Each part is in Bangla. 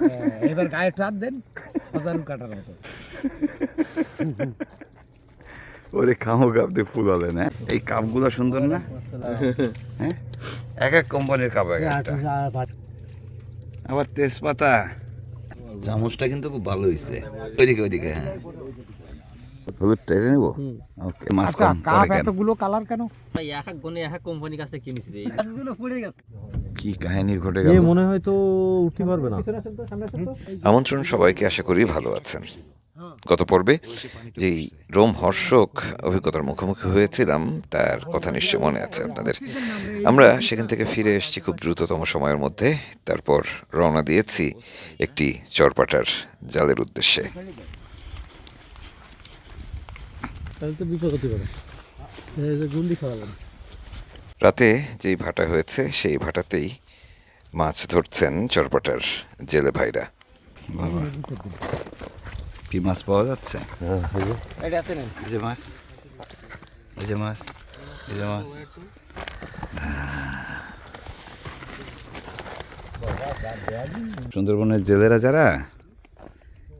হ্যাঁ, এবার গায়ে টান দেন হাজারু কাটার মতো। ওরে কামো কাপ দিয়ে ফুল হলে না। এই কাপগুলো সুন্দর না? হ্যাঁ? এক এক কোম্পানির কাপ এক একটা। আবার তেজপাতা। চামচটা কিন্তু খুব ভালো হয়েছে ওইদিকে ওইদিকে হ্যাঁ। হলুদ টেনে নেব? ওকে মাছ আচ্ছা কাপ কেন? এতগুলো কালার কেন? এক এক গনে এক এক কোম্পানির কাছে কিনেছি রে। কি কাহিনী ঘটে গেল? মনে হয় তো উঠতে পারবে না। আমন্ত্রণ সবাইকে আশা করি ভালো আছেন। গত পর্বে যেই রোম হর্ষক অভিজ্ঞতার মুখোমুখি হয়েছিলাম তার কথা নিশ্চয় মনে আছে আপনাদের। আমরা সেখান থেকে ফিরে এসেছি খুব দ্রুততম সময়ের মধ্যে। তারপর রওনা দিয়েছি একটি চরপাটার জালের উদ্দেশ্যে। তাহলে তো বিপদ হতে পারে। গুন্ডি খাওয়া যাবে রাতে যেই ভাটা হয়েছে সেই ভাটাতেই মাছ ধরছেন চরপাটার জেলে ভাইরা। কি মাছ পাওয়া যাচ্ছে? এটাতে যে মাছ এই যে মাছ এই যে মাছ। সুন্দরবনের জেলেরা যারা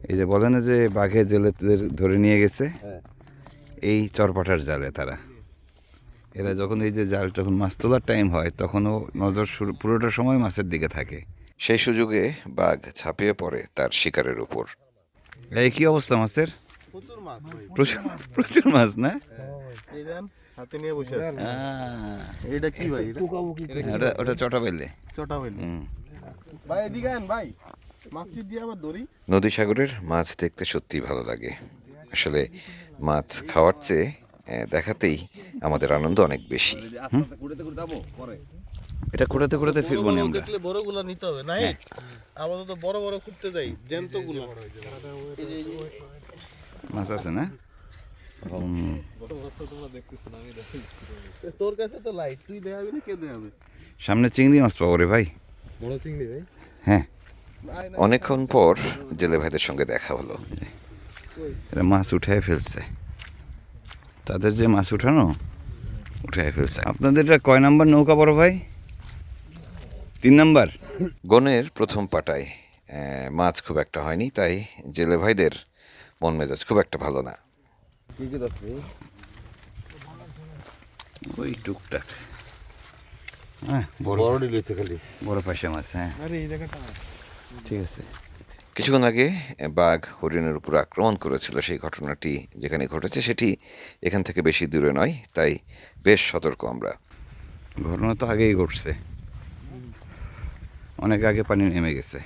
এই যে বলে না যে বাঘে জেলেদের ধরে নিয়ে গেছে এই চরপাটার জালে তারা। এরা যখন এই যে জাল যখন মাছ তোলার টাইম হয় তখনও নজর শুরু পুরোটা সময় মাছের দিকে থাকে। সেই সুযোগে বাঘ ছাপিয়ে পড়ে তার শিকারের উপর। এই কি অবস্থা মাছের? প্রচুর প্রচুর প্রচুর মাছ না? এই হাতে নিয়ে বসে আছে। এটা কি ভাই? এটা ওটা চটা পেলে চটা হইল হুম। ভাই এদিকে আন ভাই। মাছটি দিয়ে আবার দড়ি নদী সাগরের মাছ দেখতে সত্যিই ভালো লাগে। আসলে মাছ খাওয়ার চেয়ে দেখাতেই আমাদের আনন্দ অনেক বেশি। এটা কুড়াতে কুড়াতে ফিরবো না আমরা। দেখলে বড়গুলা নিতে হবে নাই? আপাতত বড় বড় করতে যাই জ্যান্তগুলা মাছ আছে না। তোর কাছে তো লাইট তুই দেখাবি না কে দেখাবে সামনে চিংড়ি মাছ পাবো রে ভাই। বড় চিংড়ি ভাই? হ্যাঁ। অনেকক্ষণ পর জেলে ভাইদের সঙ্গে দেখা হলো। এরা মাছ উঠায় ফেলছে। তাদের যে মাছ উঠানো উঠায় ফেলছে। আপনাদের এটা কয় নাম্বার নৌকা বড় ভাই? তিন নাম্বার? গনের প্রথম পাটায় মাছ খুব একটা হয়নি তাই জেলে ভাইদের মন মেজাজ খুব একটা ভালো না। ওই টুকটাক। হ্যাঁ বড় বড় খালি। বড় পাশে মাছ হ্যাঁ। ঠিক আছে। কিছুক্ষণ আগে বাঘ হরিণের উপর আক্রমণ করেছিল। সেই ঘটনাটি যেখানে ঘটেছে সেটি এখান থেকে বেশি দূরে নয় তাই বেশ সতর্ক আমরা। ঘটনা তো আগেই ঘটছে। অনেক আগে পানি নেমে গেছে।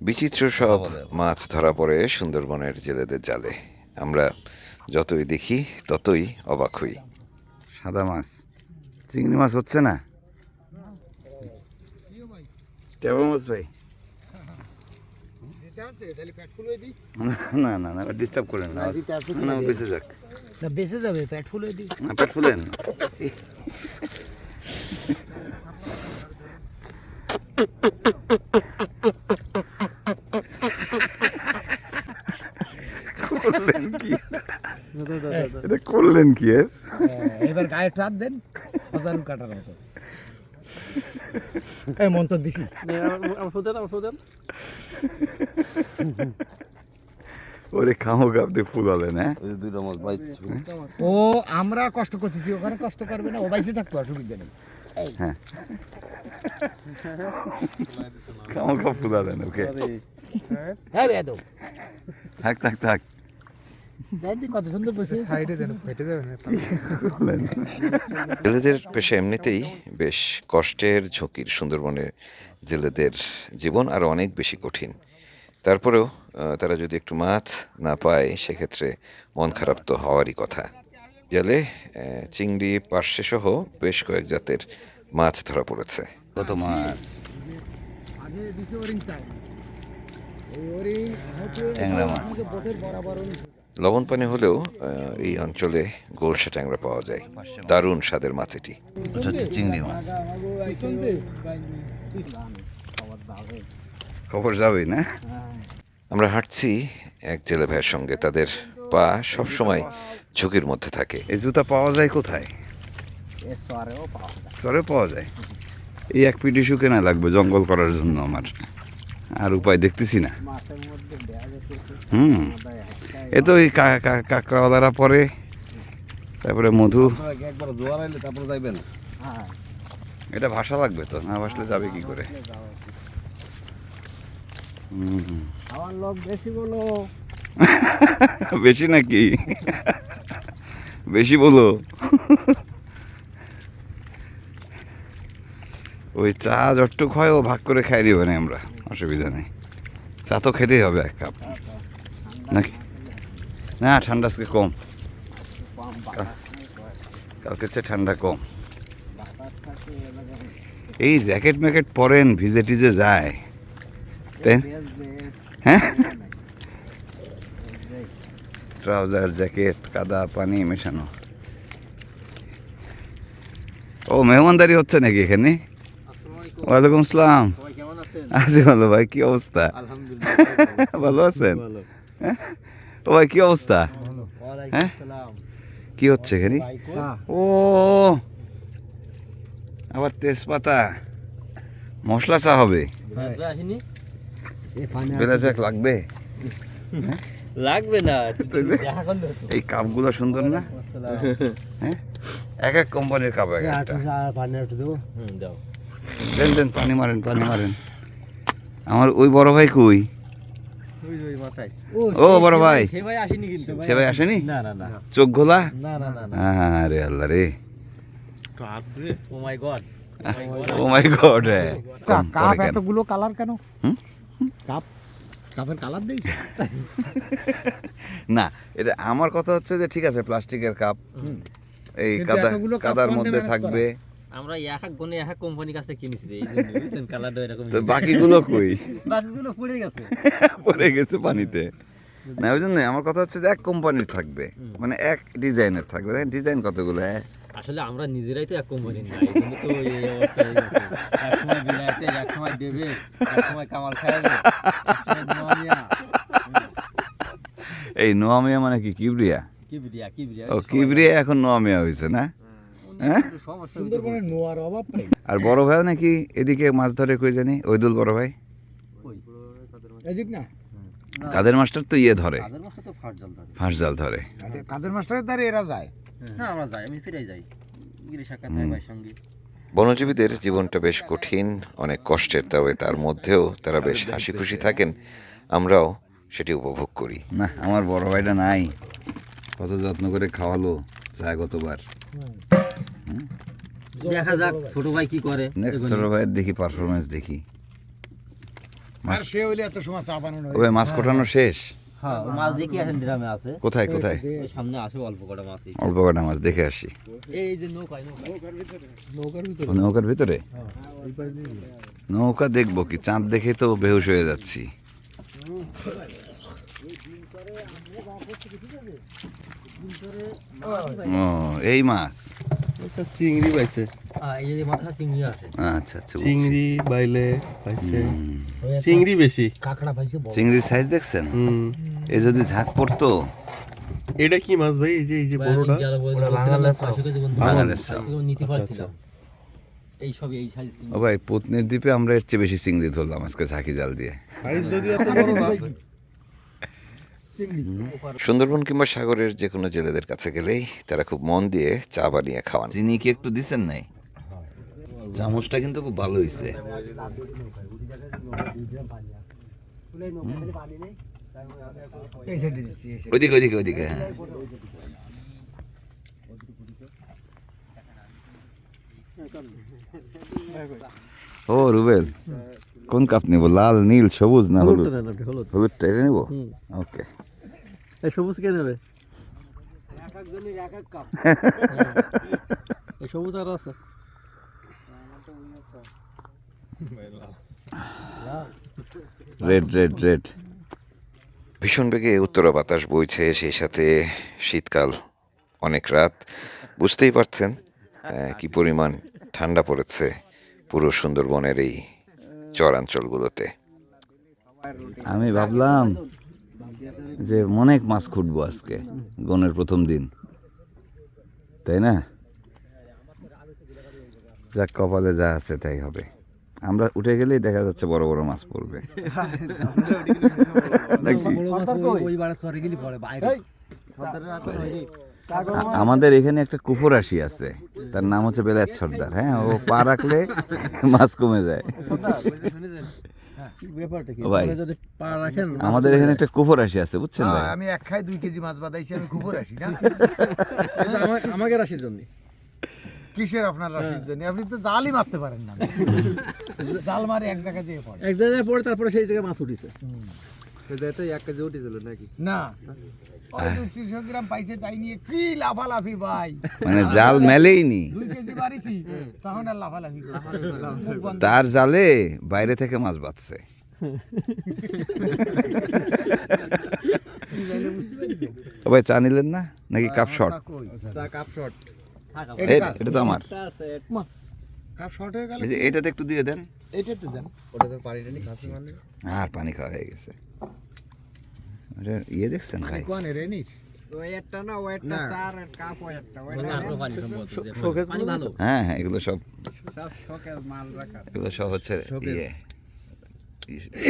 বিচিত্র সব মাছ ধরা পড়ে সুন্দরবনের জেলেদের জালে। আমরা যতই দেখি ততই অবাক হই। সাদা মাছ। চিংড়ি মাছ হচ্ছে না? কেমন মাছ ভাই। না না না ডিস্টার্ব করেন না। না বেঁচে যাক। না বেঁচে যাবে পেট ফুলে দিই না পেট ফুলেন করলেন কি? এটা করলেন কি এর? হ্যাঁ, এবার গায়ে টান দেন হাজারু কাটার মতো। এই মন্তর দিছি। আমার ফুদেন আমার ফুদেন ওরে খামো ফুল হ্যাঁ? দুইটা মাছ ভাই ও আমরা কষ্ট করতেছি ওখানে কষ্ট করবে না ও বাইসে থাকতো অসুবিধা নেই। খামো কাপ ফুল হলেন ওকে। হ্যাঁ বেদো থাক থাক থাক। জেলেদের পেশা এমনিতেই বেশ কষ্টের ঝুঁকির সুন্দরবনে জেলেদের জীবন আরও অনেক বেশি কঠিন। তারপরেও তারা যদি একটু মাছ না পায় সেক্ষেত্রে মন খারাপ তো হওয়ারই কথা। জেলে চিংড়ি পার্শে সহ বেশ কয়েক জাতের মাছ ধরা পড়েছে। কত মাছ? ট্যাংরা মাছ। লবণ পানি হলেও এই অঞ্চলে গোলসা ট্যাংরা পাওয়া যায়। দারুণ স্বাদের মাছ এটি। হচ্ছে চিংড়ি মাছ। খবর যাবেই না? আমরা হাঁটছি এক জেলে ভাইয়ের সঙ্গে। তাদের পা সবসময় ঝুঁকির মধ্যে থাকে। এই জুতা পাওয়া যায় কোথায়? সরেও পাওয়া যায়। চরে পাওয়া যায়? এই এক পিটি কেনা লাগবে জঙ্গল করার জন্য আমার। আর উপায় দেখতেছি না। হুম। এ তো ওই কা- কা- কাঁকড়াওয়ালারা পরে তারপরে মধু। একবার জোয়ার আইলে তারপরে যাইবেন হ্যাঁ। এটা ভাষা লাগবে তো না ভাসলে যাবে কি করে। আমার লোক বেশি বলো। বেশি নাকি? বেশি বলো। ওই চা যতটুক হয় ও ভাগ করে খাই দিব না আমরা। অসুবিধা নেই। চা তো খেতেই হবে এক কাপ। নাকি? না, ঠান্ডা আজকে কম। কালকে চেয়ে ঠান্ডা কম। এই জ্যাকেট ম্যাকেট পরেন, ভিজে টিজে যায়। তাই হ্যাঁ? ট্রাউজার, জ্যাকেট, কাদা, পানি মেশানো। ও, মেহমানদারি হচ্ছে নাকি এখানে? ওয়ালাইকুম আসসালাম। আছি ভালো ভাই কি অবস্থা? ভালো আছেন? হ্যাঁ? ও ভাই কি অবস্থা? হ্যাঁ? কি হচ্ছে এখানে? ও আবার তেজপাতা। মশলা চা হবে? লাগবে? লাগবে না হতো। এই কাপগুলো সুন্দর না? হ্যাঁ? এক এক কোম্পানির কাপ এক দাও। দেন দেন পানি মারেন পানি মারেন। আমার ওই বড় ভাই কই? ওই ওই ও বড় ভাই। সে ভাই আসেনি কিন্তু। আসেনি? না না না। চোখ ঘোলা? না না না না। আরে আল্লাহ রে। Oh my god oh my god চা কাপ এতগুলো কালার কেন? হুম? কাপ? কাপের কালার না এটা আমার কথা হচ্ছে যে ঠিক আছে প্লাস্টিকের কাপ। হুম। এই কাদা কাদার মধ্যে থাকবে। আমরা এক এক গনে এক এক কোম্পানির কাছে কিনেছি রে, এই জন্য বুঝছেন? কালারটা এরকম তো বাকিগুলো কই? বাকিগুলো পড়ে গেছে। পড়ে গেছে পানিতে। না ওই জন্য আমার কথা হচ্ছে যে এক কোম্পানির থাকবে মানে এক ডিজাইনের থাকবে দেখেন ডিজাইন কতগুলো হ্যাঁ? আসলে আমরা নিজেরাই তো এক কোম্পানির না এই জন্য তো এই এক সময় বিলাইতে এক সময় দেবে এক সময় কামাল নোয়ামিয়া। এই নোয়ামিয়া মানে কি কিবরিয়া? কি বিরিয়া কি ও কিবরিয়া এখন নোয়ামিয়া হয়েছে না? আর বড় ভাইও নাকি এদিকে মাছ ধরে কই জানি? ওইদুল বড় ভাই। না? কাদের মাস্টার তো ইয়ে ধরে। ফাঁস জাল ধরে। কাদের মাস্টারের দ্বারা এরা যায়। হ্যাঁ। আমরা যাই আমি ফিরে যাই। হয় সঙ্গে। বনজীবীদের জীবনটা বেশ কঠিন অনেক কষ্টের তবে তার মধ্যেও তারা বেশ হাসি খুশি থাকেন। আমরাও সেটি উপভোগ করি। না আমার বড় ভাইটা নাই। কত যত্ন করে খাওয়ালো চা গতবার। দেখা যাক ছোট ভাই কি করে। নেক্সট ছোট ভাইয়ের দেখি পারফরমেন্স দেখি। আর সে হইলে এত সময় চা বানানো ওই মাছ কোটানো শেষ? হ্যাঁ মাছ দেখি এখন ড্রামে আছে। কোথায় কোথায়? সামনে অল্প কটা মাছ অল্প কটা মাছ দেখে আসি। এই যে নৌকায় নৌকায়। নৌকার ভিতরে। নৌকার ভিতরে। নৌকা দেখব কি? চাঁদ দেখে তো বেহুশ হয়ে যাচ্ছি। ও এই মাছ। চিংড়ি পাইছে। এই যে মাথা চিংড়ি আছে। আচ্ছা আচ্ছা চিংড়ি বাইলে পাইছে। হুম। চিংড়ি বেশি। কাঁকড়া পাইছে চিংড়ির সাইজ দেখছেন? এ যদি ঝাঁক পড়তো? এটা কি মাছ ভাই? এই যে এই যে বড়টা? বাংলাদেশ সব। নিতে পারছিলাম। এই সব এই সাইজ ও ভাই পুতনির দ্বীপে আমরা এর চেয়ে বেশি চিংড়ি ধরলাম আজকে ঝাঁকি জাল দিয়ে। সাইজ যদি এত বড় না সুন্দরবন কিংবা সাগরের যে কোনো জেলেদের কাছে গেলেই তারা খুব মন দিয়ে চা বানিয়ে খাওয়ান। চিনি কি একটু দিচ্ছেন নাই? চামচটা কিন্তু খুব ভালো হয়েছে ওদিকে ওদিকে ওদিকে ওইদিকে ওইদিকে ওইদিকে হ্যাঁ। ও রুবেল কোন কাপ নেব? লাল নীল সবুজ না হলুদ? হলুদ। হলুদটা এটা নেব। ওকে। এই সবুজ কে নেবে? এই সবুজ আর আছে। রেড রেড রেড ভীষণ বেগে উত্তরা বাতাস বইছে সেই সাথে শীতকাল অনেক রাত। বুঝতেই পারছেন কি পরিমাণ ঠান্ডা পড়েছে পুরো সুন্দরবনের এই চরাঞ্চলগুলোতে। আমি ভাবলাম যে অনেক মাছ খুঁটবো আজকে গনের প্রথম দিন। তাই না? যাক কপালে যা আছে তাই হবে। আমরা উঠে গেলেই দেখা যাচ্ছে বড় বড় মাছ পড়বে। নাকি? আমাদের এখানে একটা কুফরাশি আছে। তার নাম হচ্ছে বেলায়েত সর্দার। হ্যাঁ ও পা রাখলে মাছ কমে যায়। ভাই। আমাদের এখানে একটা কুফরাশি আছে বুঝছেন ভাই? আমি এক খাই দুই কেজি মাছ বাদাইছি আমি আসি না? আমাকে রাশির জন্য। কিসের আপনার রাশির জন্য? আপনি তো জালই মারতে পারেন না। জাল মারে এক জায়গায় যেয়ে পড়ে। এক জায়গায় পরে তারপরে সেই জায়গায় মাছ উঠিছে। তিনশো গ্রাম পাইছে তাই নিয়ে কি লাফালাফি ভাই? মানে জাল মেলেই নি। দুই কেজি মারিছি তখন আর লাফালাফি তার জালে বাইরে থেকে মাছ বাঁচছে। ভাই চা নিলেন না? নাকি কাপ শট? এ- এটা তো আমার। কাপ শট হয়ে গেল এই যে এটাতে একটু দিয়ে দেন। এটাতে দেন। আর পানি খাওয়া হয়ে গেছে। ওটা ইয়ে দেখছেন ভাই? কোন রে নিস না পানি ভালো। হ্যাঁ হ্যাঁ এগুলো সব এগুলো সব হচ্ছে ইয়ে।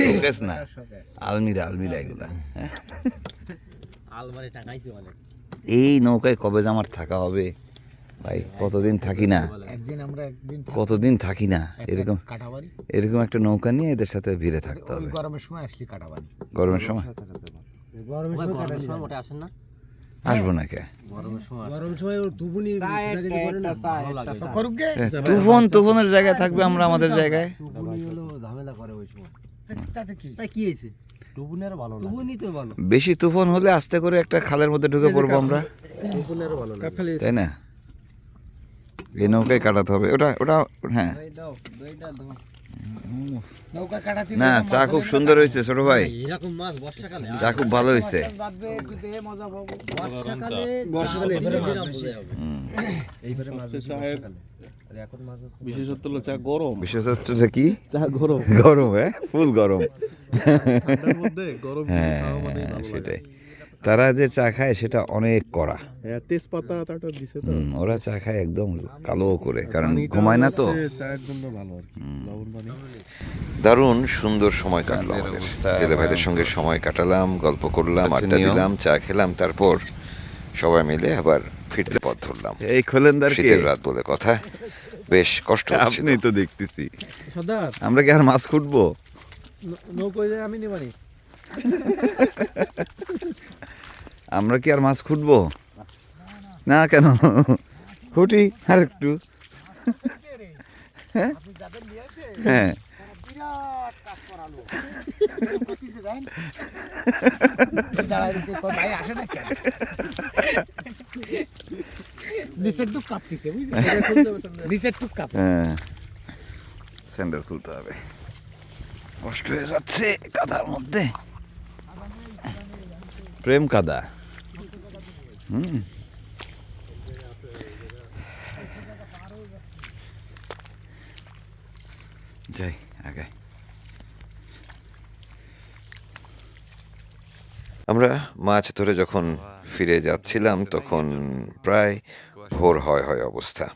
শোকেস না। আলমিরা আলমিরা এগুলা। আলমারি। টাকাইছে অনেক এই নৌকায় কবে যে আমার থাকা হবে? ভাই কতদিন থাকি না? আমরা একদিন কতদিন থাকি না? এরকম এরকম একটা নৌকা নিয়ে এদের সাথে ভিড়ে থাকতে হবে। গরমের সময় আসলি কাটাবাড়ি। গরমের সময়? গরমের সময় মোটে আসেন না? আসব না কে? গরমের সময় গরম সময় ও তুবুনি ভালো লাগে। করুক গে। তুফন তুফনের জায়গায় থাকবে আমরা আমাদের জায়গায় তুবুনি হলো ঝামেলা করে ওই সময়। তাতে কি? তাই কি হয়েছে? তুবুনের ভালো না তুবুনি তো ভালো। বেশি তুফান হলে আস্তে করে একটা খালের মধ্যে ঢুকে পড়ব আমরা। তাই না? এই নৌকায় কাটাতে হবে। ওটা ওটা হ্যাঁ। না চা খুব সুন্দর হয়েছে ছোট ভাই। এরকম মাছ বর্ষাকালে চা খুব ভালো হয়েছে। হলো চা কি? চা গরম। গরম হ্যাঁ ফুল গরম। হ্যাঁ লাগে। সেটাই। তারা যে চা খায় সেটা অনেক কড়া। হ্যাঁ তেজপাতা দিছে তো। ওরা চা খায় একদম কালো করে কারণ ঘুমায় না তো। হচ্ছে চায়ের জন্য ভালো আর কি দারুণ সুন্দর সময় কাটলো আমাদের। জেলে ভাইদের সঙ্গে সময় কাটালাম গল্প করলাম আড্ডা দিলাম চা খেলাম তারপর সবাই মিলে আবার ফিরতে পথ ধরলাম। এই খোলেনদার শীতের রাত বলে কথা। বেশ কষ্ট আপনি তো দেখতেছি। আমরা কি আর মাছ খুঁটবো? নৌ- নৌকোয় যায় আমি নিবানি। আমরা কি আর মাছ খুঁটবো? না কেন? খুঁটি আর একটু। হ্যাঁ? হ্যাঁ। হ্যাঁ। স্যান্ডেল খুলতে হবে। কষ্ট হয়ে যাচ্ছে কাদার মধ্যে। প্রেম কাদা। হুম যাই আগে আমরা মাছ ধরে যখন ফিরে যাচ্ছিলাম, তখন প্রায় ভোর হয় হয় অবস্থা।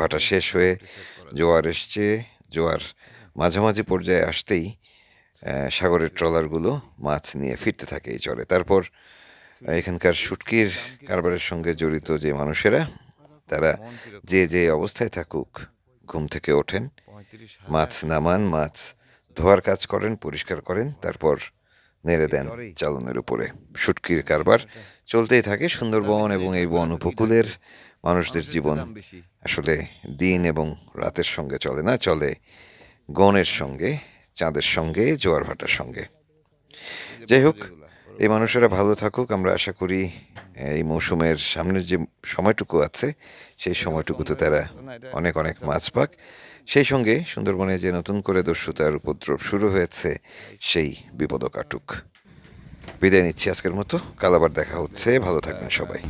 ভাটা শেষ হয়ে জোয়ার এসছে। জোয়ার মাঝামাঝি পর্যায়ে আসতেই সাগরের ট্রলারগুলো মাছ নিয়ে ফিরতে থাকে এই চরে। তারপর এখানকার শুটকির কারবারের সঙ্গে জড়িত যে মানুষেরা, তারা যে যে অবস্থায় থাকুক, ঘুম থেকে ওঠেন, মাছ নামান, মাছ ধোয়ার কাজ করেন, পরিষ্কার করেন, তারপর নেড়ে দেন চালনের উপরে। শুটকির কারবার চলতেই থাকে সুন্দরবন এবং এই বন উপকূলের মানুষদের জীবন। আসলে দিন এবং রাতের সঙ্গে চলে না, চলে গণের সঙ্গে, চাঁদের সঙ্গে, জোয়ার ভাটার সঙ্গে। যাই হোক এই মানুষেরা ভালো থাকুক, আমরা আশা করি এই মৌসুমের সামনের যে সময়টুকু আছে, সেই সময়টুকুতে তারা অনেক অনেক মাছ পাক। সেই সঙ্গে সুন্দরবনে যে নতুন করে দস্যুতার উপদ্রব শুরু হয়েছে, সেই বিপদ কাটুক। বিদায় নিচ্ছি আজকের মতো, কাল আবার দেখা হচ্ছে। ভালো থাকবেন সবাই।